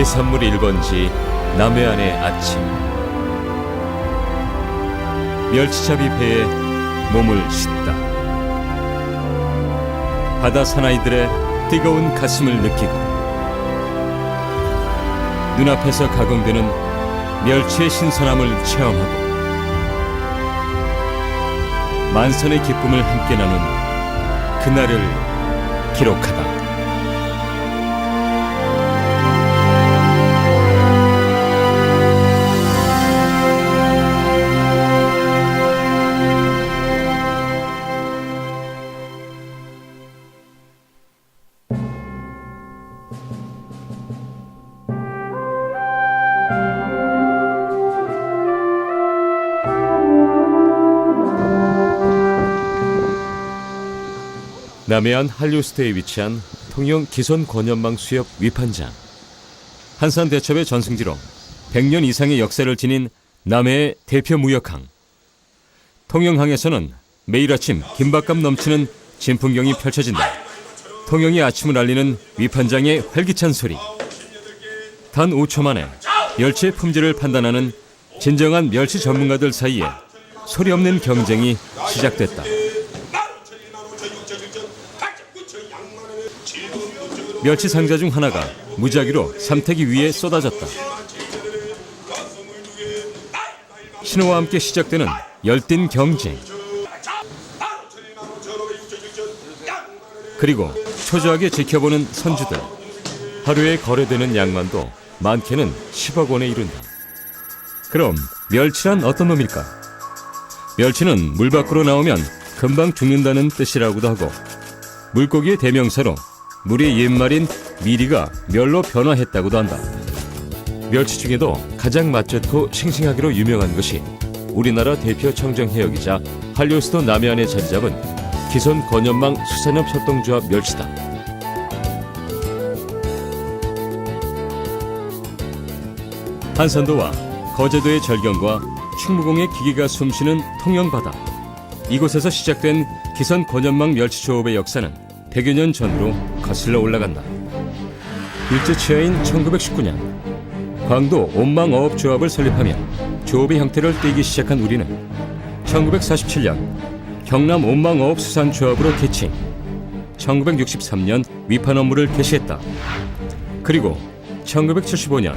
해산물 1번지 남해안의 아침 멸치잡이 배에 몸을 싣다 바다 사나이들의 뜨거운 가슴을 느끼고 눈앞에서 가공되는 멸치의 신선함을 체험하고 만선의 기쁨을 함께 나눈 그날을 기록하다. 남해안 한류스테에 위치한 통영 기선 권연망 수협 위판장. 한산 대첩의 전승지로 100년 이상의 역사를 지닌 남해의 대표 무역항. 통영항에서는 매일 아침 긴박감 넘치는 진풍경이 펼쳐진다. 통영이 아침을 알리는 위판장의 활기찬 소리. 단 5초 만에 멸치의 품질을 판단하는 진정한 멸치 전문가들 사이에 소리 없는 경쟁이 시작됐다. 멸치 상자 중 하나가 무작위로 삼태기 위에 쏟아졌다. 신호와 함께 시작되는 열띤 경쟁. 그리고 초조하게 지켜보는 선주들. 하루에 거래되는 양만도 많게는 10억 원에 이른다. 그럼 멸치란 어떤 놈일까? 멸치는 물 밖으로 나오면 금방 죽는다는 뜻이라고도 하고 물고기의 대명사로 물의 옛말인 미리가 멸로 변화했다고도 한다. 멸치 중에도 가장 맛좋고 싱싱하기로 유명한 것이 우리나라 대표 청정 해역이자 한류수도 남해안에 자리 잡은 기손 건연망 수산업 협동조합 멸치다. 한산도와 거제도의 절경과 충무공의 기계가 숨쉬는 통영바다. 이곳에서 시작된 기선 권연망 멸치 조업의 역사는 100여 년 전으로 거슬러 올라간다. 일제 치하인 1919년 광도 온망어업조합을 설립하며 조업의 형태를 띠기 시작한 우리는 1947년 경남 온망어업수산조합으로 개칭 1963년 위판 업무를 개시했다. 그리고 1975년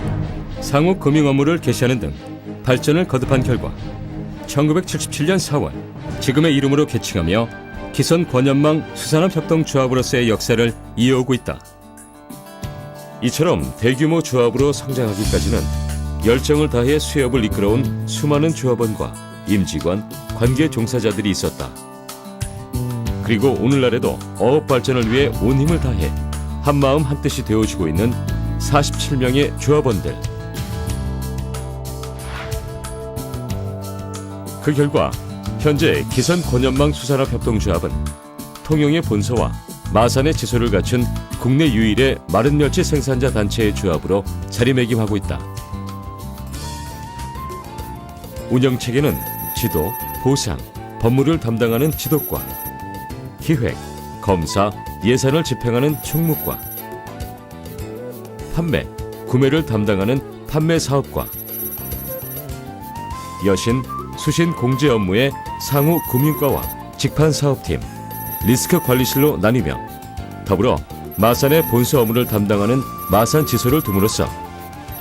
상호 금융 업무를 개시하는 등 발전을 거듭한 결과 1977년 4월 지금의 이름으로 개칭하며 기선 권연망 수산업 협동조합으로서의 역사를 이어오고 있다. 이처럼 대규모 조합으로 성장하기까지는 열정을 다해 수협을 이끌어온 수많은 조합원과 임직원, 관계 종사자들이 있었다. 그리고 오늘날에도 어업 발전을 위해 온 힘을 다해 한마음 한뜻이 되어주고 있는 47명의 조합원들. 그 결과 현재 기선 권연망 수산업 협동조합은 통영의 본사와 마산의 지소를 갖춘 국내 유일의 마른 멸치 생산자 단체의 조합으로 자리매김하고 있다. 운영 체계는 지도, 보상, 법무를 담당하는 지도과, 기획, 검사, 예산을 집행하는 총무과, 판매, 구매를 담당하는 판매 사업과, 여신, 수신 공제 업무의 상호 금융과와 직판 사업팀, 리스크 관리실로 나뉘며 더불어 마산의 본사 업무를 담당하는 마산 지소를 둠으로써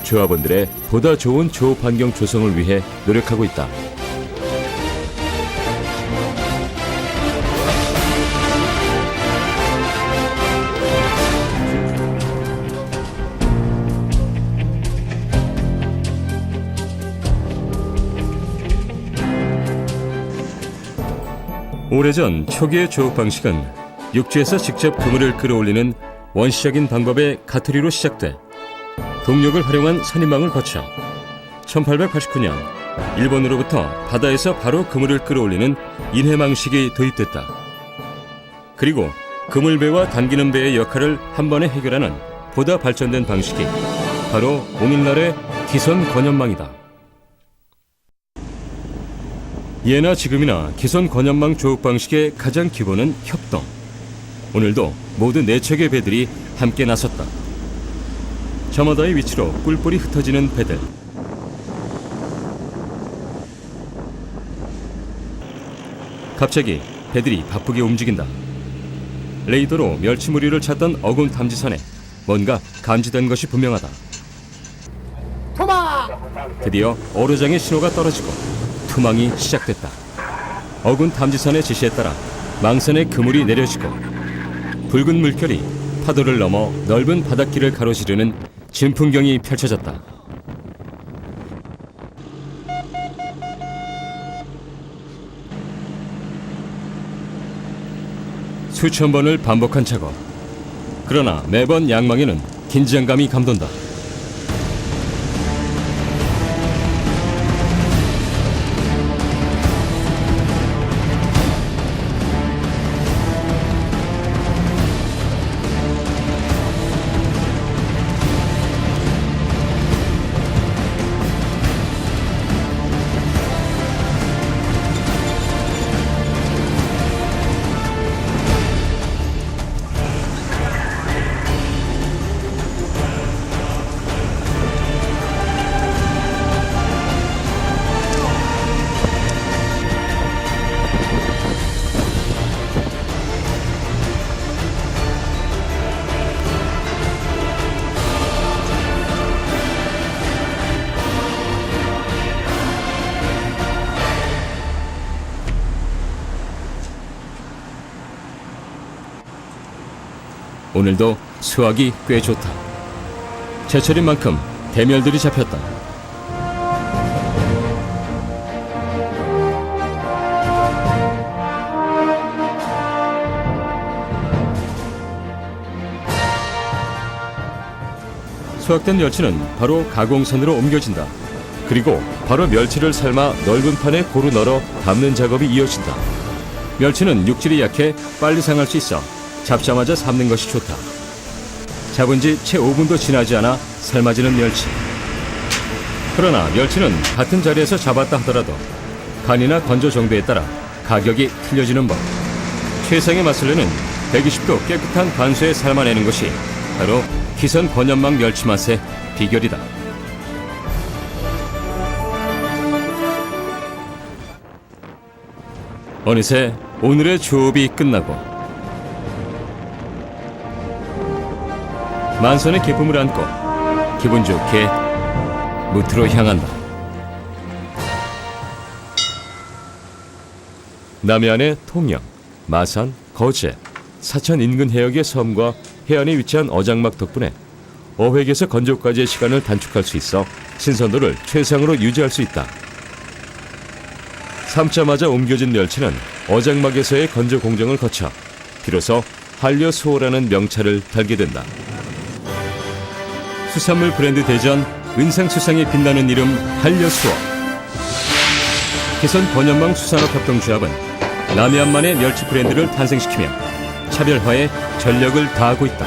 조합원들의 보다 좋은 조업 환경 조성을 위해 노력하고 있다. 오래전 초기의 조업 방식은 육지에서 직접 그물을 끌어올리는 원시적인 방법의 가투리로 시작돼 동력을 활용한 선인망을 거쳐 1889년 일본으로부터 바다에서 바로 그물을 끌어올리는 인해 방식이 도입됐다. 그리고 그물배와 당기는 배의 역할을 한 번에 해결하는 보다 발전된 방식이 바로 오늘날의 기선 권연망이다. 예나 지금이나 기선 권연망 조업 방식의 가장 기본은 협동. 오늘도 모두 네 척의 배들이 함께 나섰다. 저마다의 위치로 뿔뿔이 흩어지는 배들. 갑자기 배들이 바쁘게 움직인다. 레이더로 멸치 무리를 찾던 어군 탐지선에 뭔가 감지된 것이 분명하다. 드디어 어로장의 신호가 떨어지고 투망이 시작됐다. 어군 탐지선의 지시에 따라 망선의 그물이 내려지고 붉은 물결이 파도를 넘어 넓은 바닷길을 가로지르는 진풍경이 펼쳐졌다. 수천 번을 반복한 작업. 그러나 매번 양망에는 긴장감이 감돈다. 오늘도 수확이 꽤 좋다. 제철인 만큼 대멸들이 잡혔다. 수확된 멸치는 바로 가공선으로 옮겨진다. 그리고 바로 멸치를 삶아 넓은 판에 고루 널어 담는 작업이 이어진다. 멸치는 육질이 약해 빨리 상할 수 있어 잡자마자 삶는 것이 좋다. 잡은 지 채 5분도 지나지 않아 삶아지는 멸치. 그러나 멸치는 같은 자리에서 잡았다 하더라도 간이나 건조 정도에 따라 가격이 틀려지는 법. 최상의 맛을 내는 120도 깨끗한 간수에 삶아내는 것이 바로 기선 권연망 멸치 맛의 비결이다. 어느새 오늘의 조업이 끝나고 만선의 기쁨을 안고 기분 좋게 무트로 향한다. 남해안의 통영, 마산, 거제, 사천 인근 해역의 섬과 해안에 위치한 어장막 덕분에 어획에서 건조까지의 시간을 단축할 수 있어 신선도를 최상으로 유지할 수 있다. 삶자마자 옮겨진 멸치는 어장막에서의 건조 공정을 거쳐 비로소 한려 수호라는 명찰을 달게 된다. 수산물 브랜드 대전 은상수상에 빛나는 이름 한려수어 개선 번연망 수산업 협동조합은 남해안만의 멸치 브랜드를 탄생시키며 차별화에 전력을 다하고 있다.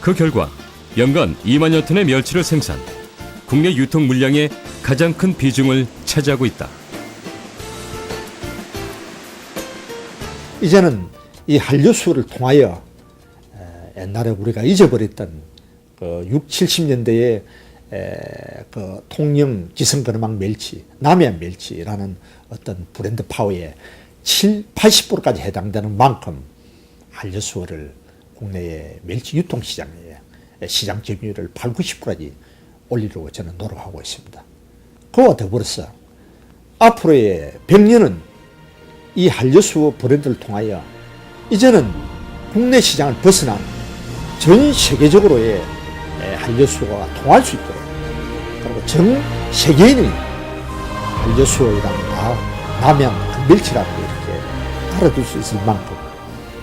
그 결과 연간 2만여 톤의 멸치를 생산, 국내 유통 물량의 가장 큰 비중을 차지하고 있다. 이제는 이 한류수를 통하여 에, 옛날에 우리가 잊어버렸던 그 6, 70년대의 그 통영 기성근어망 멸치, 남해안 멸치라는 어떤 브랜드 파워에 7, 80%까지 해당되는 만큼 한류수를 국내의 멸치 유통시장에 시장 점유율을 8, 90%까지 올리려고 저는 노력하고 있습니다. 그와 더불어서 앞으로의 100년은 이 한류수 브랜드를 통하여 이제는 국내 시장을 벗어난 전 세계적으로의 한류수가 통할 수 있도록 그리고 전 세계인이 한류수이라는 다 남양 그 멸치라고 이렇게 알아둘 수 있을 만큼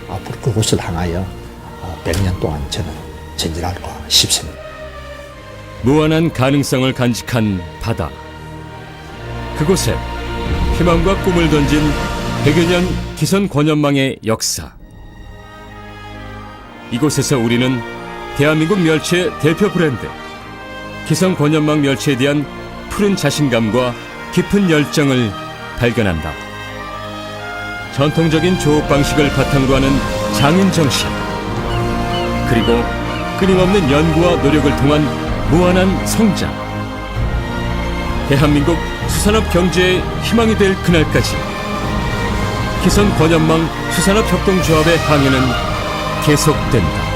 앞으로 그곳을 향하여 100년 동안 저는 전진할까 싶습니다. 무한한 가능성을 간직한 바다. 그곳에 희망과 꿈을 던진 100여 년 기선 권연망의 역사. 이곳에서 우리는 대한민국 멸치의 대표 브랜드 기선 권연망 멸치에 대한 푸른 자신감과 깊은 열정을 발견한다. 전통적인 조업 방식을 바탕으로 하는 장인 정신. 그리고 끊임없는 연구와 노력을 통한 무한한 성장. 대한민국 수산업 경제의 희망이 될 그날까지 기성 권연망 수산업 협동조합의 항해는 계속된다.